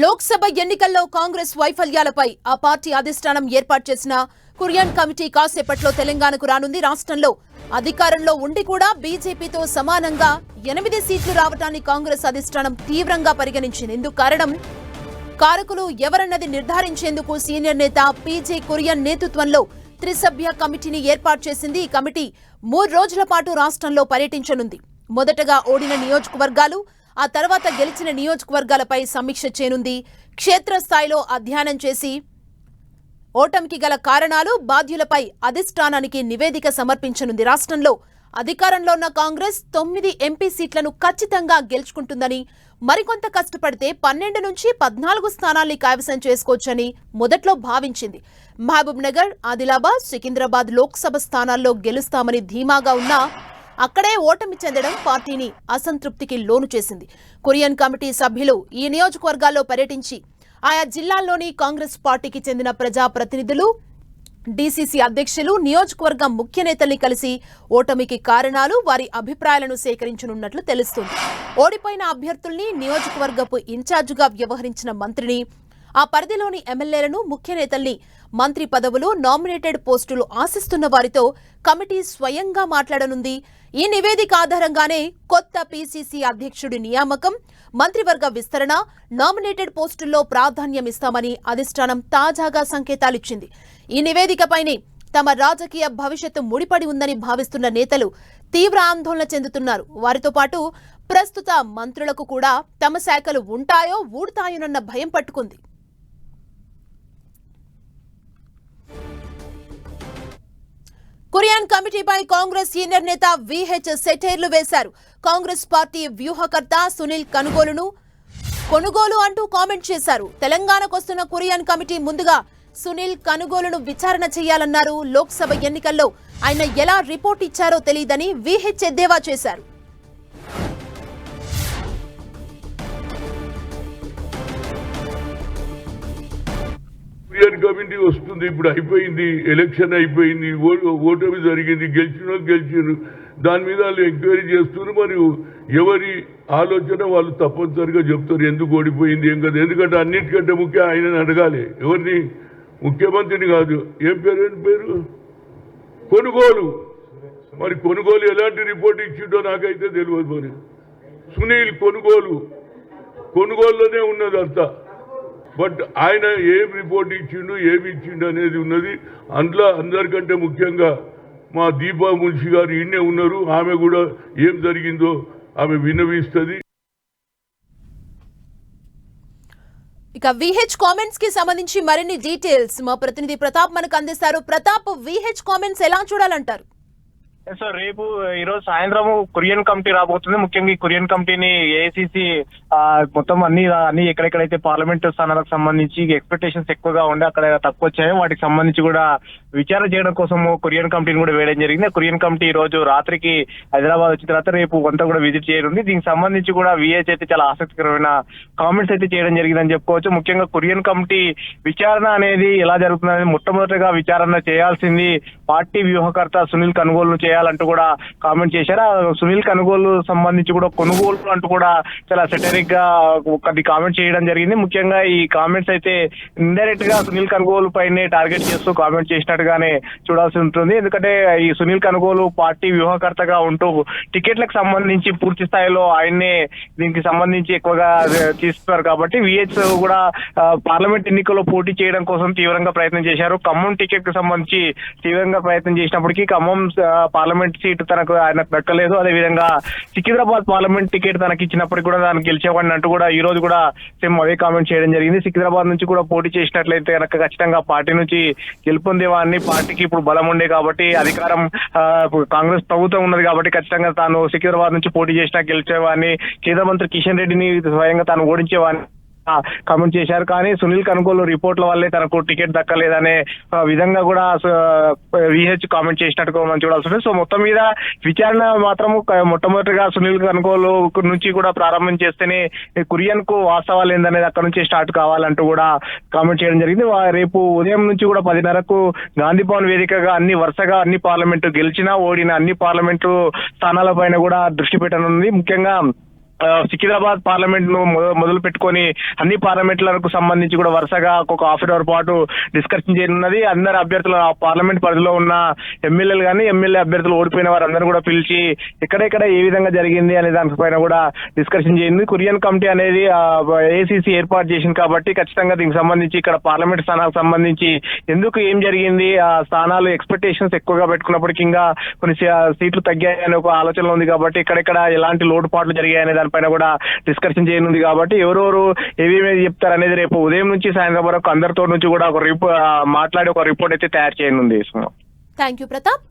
లోక్సభ ఎన్నికల్లో కాంగ్రెస్ వైఫల్యాలపై ఆ పార్టీ అధిష్టానం ఏర్పాటు చేసిన కురియన్ కమిటీ కాసేపట్లో తెలంగాణకు రానుంది. రాష్ట్రంలో అధికారంలో ఉండి కూడా బీజేపీతో సమానంగా ఎనిమిది సీట్లు రావటాన్ని కాంగ్రెస్ అధిష్టానం తీవ్రంగా పరిగణించింది. ఇందుకు కారణం కారకులు ఎవరన్నది నిర్ధారించేందుకు సీనియర్ నేత పీజే కురియన్ నేతృత్వంలో త్రిసభ్య కమిటీని ఏర్పాటు చేసింది. ఈ కమిటీ మూడు రోజుల పాటు రాష్ట్రంలో పర్యటించనుంది. మొదటగా ఓడిన నియోజకవర్గాలు ఆ తర్వాత గెలిచిన నియోజకవర్గాలపై సమీక్ష చేయనుంది. క్షేత్రస్థాయిలో అధ్యయనం చేసి ఓటమికి గల కారణాలు బాధ్యులపై అధిష్టానానికి నివేదిక సమర్పించనుంది. రాష్ట్రంలో అధికారంలో ఉన్న కాంగ్రెస్ తొమ్మిది ఎంపీ సీట్లను ఖచ్చితంగా గెలుచుకుంటుందని మరికొంత కష్టపడితే పన్నెండు నుంచి పద్నాలుగు స్థానాల్ని కైవసం చేసుకోవచ్చని మొదట్లో భావించింది. మహబూబ్ నగర్ ఆదిలాబాద్ సికింద్రాబాద్ లోక్సభ స్థానాల్లో గెలుస్తామని ధీమాగా ఉన్నా అక్కడే ఓటమి చెందడం పార్టీని అసంతృప్తికి లోను చేసింది. కొరియన్ కమిటీ సభ్యులు ఈ నియోజకవర్గాల్లో పర్యటించి ఆయా జిల్లాల్లోని కాంగ్రెస్ పార్టీకి చెందిన ప్రజాప్రతినిధులు డీసీసీ అధ్యక్షులు నియోజకవర్గం ముఖ్య నేతల్ని కలిసి ఓటమికి కారణాలు వారి అభిప్రాయాలను సేకరించనున్నట్లు తెలుస్తుంది. ఓడిపోయిన అభ్యర్థుల్ని నియోజకవర్గపు ఇన్ఛార్జిగా వ్యవహరించిన మంత్రిని ఆ పరిధిలోని ఎమ్మెల్యేలను ముఖ్య నేతల్ని మంత్రి పదవులు నామినేటెడ్ పోస్టులు ఆశిస్తున్న వారితో కమిటీ స్వయంగా మాట్లాడనుంది. ఈ నివేదిక ఆధారంగానే కొత్త పీసీసీ అధ్యక్షుడి నియామకం మంత్రివర్గ విస్తరణ నామినేటెడ్ పోస్టుల్లో ప్రాధాన్యం ఇస్తామని అధిష్టానం తాజాగా సంకేతాలిచ్చింది ఈ నివేదికపైనే తమ రాజకీయ భవిష్యత్తు ముడిపడి ఉందని భావిస్తున్న నేతలు తీవ్ర ఆందోళన చెందుతున్నారు. వారితో పాటు ప్రస్తుత మంత్రులకు కూడా తమ శాఖలు ఉంటాయో ఊడతాయోనన్న భయం పట్టుకుంది. కురియన్ కమిటీపై కాంగ్రెస్ సీనియర్ నేత విహెచ్ సెటైర్లు వేశారు. కాంగ్రెస్ పార్టీ వ్యూహకర్త సునీల్ కనుగోలును కొనుగోలు అంటూ కామెంట్ చేశారు. తెలంగాణకు వస్తున్న కురియన్ కమిటీ ముందుగా సునీల్ కనుగోలును విచారణ చేయాలన్నారు. లోక్సభ ఎన్నికల్లో ఆయన ఎలా రిపోర్ట్ ఇచ్చారో తెలియదని విహెచ్ ఎద్దేవా చేశారు. కమిటీ వస్తుంది ఇప్పుడు అయిపోయింది ఎలక్షన్ అయిపోయింది ఓ- ఓటమి జరిగింది గెలిచిన గెలిచారు దాని మీద వాళ్ళు ఎంక్వైరీ చేస్తున్నారు మరియు ఎవరి ఆలోచన వాళ్ళు తప్పనిసరిగా చెప్తారు ఎందుకు ఓడిపోయింది ఏం కదా ఎందుకంటే అన్నిటికంటే ముఖ్యం ఆయనని అడగాలి. ఎవరిని? ముఖ్యమంత్రిని కాదు. ఏం పేరు ఏం పేరు? కొనుగోలు. మరి కొనుగోలు ఎలాంటి రిపోర్ట్ ఇచ్చిండో నాకైతే తెలియదు మరి. సునీల్ కొనుగోలు. కొనుగోలులోనే ఉన్నదంతా. బట్ ఆయన ఏం రిపోర్ట్ ఇచ్చిండు ఏమి ఇచ్చిండు అనేది ఉన్నది. అందులో అందరికంటే ముఖ్యంగా మా దీపా మున్షి గారు ఈయనే ఉన్నారు. ఆమె కూడా ఏం జరిగిందో ఆమె విన్నవిస్తుంది. ఇక విహెచ్ కామెంట్స్కి సంబంధించి మరిన్ని డీటెయిల్స్ మా ప్రతినిధి ప్రతాప్ మనకు అందిస్తారు. ప్రతాప్ విహెచ్ కామెంట్స్ ఎలా చూడాలంటారు? సో రేపు ఈ రోజు సాయంత్రం కొరియన్ కమిటీ రాబోతుంది. ముఖ్యంగా ఈ కొరియన్ కమిటీని ఏఐసిసి మొత్తం అన్ని అన్ని ఎక్కడెక్కడైతే పార్లమెంట్ స్థానాలకు సంబంధించి ఎక్స్పెక్టేషన్స్ ఎక్కువగా ఉండే అక్కడ తక్కువ వచ్చాయో వాటికి సంబంధించి కూడా విచారణ చేయడం కోసం కొరియన్ కమిటీని కూడా వేయడం జరిగింది. కొరియన్ కమిటీ ఈ రోజు రాత్రికి హైదరాబాద్ వచ్చిన తర్వాత రేపు అంతా కూడా విజిట్ చేయనుంది. దీనికి సంబంధించి కూడా విహెచ్ అయితే చాలా ఆసక్తికరమైన కామెంట్స్ అయితే చేయడం జరిగిందని చెప్పుకోవచ్చు. ముఖ్యంగా కొరియన్ కమిటీ విచారణ అనేది ఎలా జరుగుతుంది అనేది మొట్టమొదటిగా విచారణ చేయాల్సింది పార్టీ వ్యూహకర్త సునీల్ కనుగోలు చేయాలంటూ కూడా కామెంట్ చేశారు. సునీల్ కనుగోలు సంబంధించి కూడా కొనుగోలు అంటూ కూడా చాలా సెటరిక్గా ఒకటి కామెంట్ చేయడం జరిగింది. ముఖ్యంగా ఈ కామెంట్స్ అయితే ఇండైరెక్ట్గా సునీల్ కనుగోలు పైనే టార్గెట్ చేస్తూ కామెంట్ చేసినట్టు చేసినట్టుగానే చూడాల్సి ఉంటుంది. ఎందుకంటే ఈ సునీల్ కనుగోలు పార్టీ వ్యూహకర్తగా ఉంటూ టికెట్లకు సంబంధించి పూర్తి స్థాయిలో ఆయన్నే దీనికి సంబంధించి ఎక్కువగా తీస్తున్నారు కాబట్టి విహెచ్ కూడా పార్లమెంట్ ఎన్నికల్లో పోటీ చేయడం కోసం తీవ్రంగా ప్రయత్నం చేశారు. ఖమ్మం టికెట్కు సంబంధించి తీవ్రంగా ప్రయత్నం చేసినప్పటికీ ఖమ్మం పార్లమెంట్ సీటు తనకు ఆయనకు దక్కలేదు. అదేవిధంగా సికింద్రాబాద్ పార్లమెంట్ టికెట్ తనకి ఇచ్చినప్పటికీ కూడా దానికి గెలిచేవాడిని అంటూ కూడా ఈ రోజు కూడా సేమ్ అదే కామెంట్ చేయడం జరిగింది. సికింద్రాబాద్ నుంచి కూడా పోటీ చేసినట్లయితే కనుక ఖచ్చితంగా పార్టీ నుంచి గెలుపొందేవాడిని పార్టీకి ఇప్పుడు బలం ఉండే కాబట్టి అధికారం ఆ, కాంగ్రెస్ ప్రభుత్వం ఉన్నది కాబట్టి ఖచ్చితంగా తాను సికింద్రాబాద్ నుంచి పోటీ చేసినా గెలిచేవాడిని. కేంద్ర మంత్రి కిషన్ రెడ్డిని స్వయంగా తాను ఓడించేవాడిని. కామెంట్ చేశారు. కానీ సునీల్ కనుగోలు రిపోర్ట్ల వల్లే తనకు టికెట్ దక్కలేదనే విధంగా కూడా విహెచ్ కామెంట్ చేసినట్టుగా మనం చూడాల్సి ఉంటుంది సో మొత్తం మీద విచారణ మాత్రం మొట్టమొదటిగా సునీల్ కనుగోలు నుంచి కూడా ప్రారంభం చేస్తేనే కురియన్కు వాస్తవాలు ఏందనేది అక్కడ నుంచి స్టార్ట్ కావాలంటూ కూడా కామెంట్ చేయడం జరిగింది. రేపు ఉదయం నుంచి కూడా పదిన్నరకు గాంధీ భవన్ వేదికగా అన్ని వరుసగా అన్ని పార్లమెంటు గెలిచినా ఓడిన అన్ని పార్లమెంటు స్థానాల పైన కూడా దృష్టి పెట్టనుంది. ముఖ్యంగా సికింద్రాబాద్ పార్లమెంట్ను మొదలు పెట్టుకొని అన్ని పార్లమెంట్లకు సంబంధించి కూడా వరుసగా ఒక హాఫ్ అన్ అవర్ పాటు డిస్కషన్ చేయనున్నది. అందరు అభ్యర్థులు ఆ పార్లమెంట్ పరిధిలో ఉన్న ఎమ్మెల్యేలు కానీ ఎమ్మెల్యే అభ్యర్థులు ఓడిపోయిన వారందరూ కూడా పిలిచి ఎక్కడెక్కడ ఏ విధంగా జరిగింది అనే దానిపైన కూడా డిస్కషన్ చేయింది. కొరియన్ కమిటీ అనేది ఏసీసీ ఏర్పాటు చేసింది కాబట్టి ఖచ్చితంగా దీనికి సంబంధించి ఇక్కడ పార్లమెంట్ స్థానాలకు సంబంధించి ఎందుకు ఏం జరిగింది ఆ స్థానాలు ఎక్స్పెక్టేషన్స్ ఎక్కువగా పెట్టుకున్నప్పటికీ ఇంకా కొన్ని సీట్లు తగ్గాయని ఒక ఆలోచన ఉంది కాబట్టి ఎక్కడెక్కడ ఎలాంటి లోటుపాట్లు జరిగాయి దాని పైన కూడా డిస్కషన్ చేయనుంది కాబట్టి ఎవరెవరు ఏమేమి చెప్తారు అనేది రేపు ఉదయం నుంచి సాయంత్రం వరకు అందరితో నుంచి కూడా ఒక రిపో మాట్లాడే మాట్లాడి ఒక రిపోర్ట్ అయితే తయారు చేయనుంది థ్యాంక్ యూ ప్రతాప్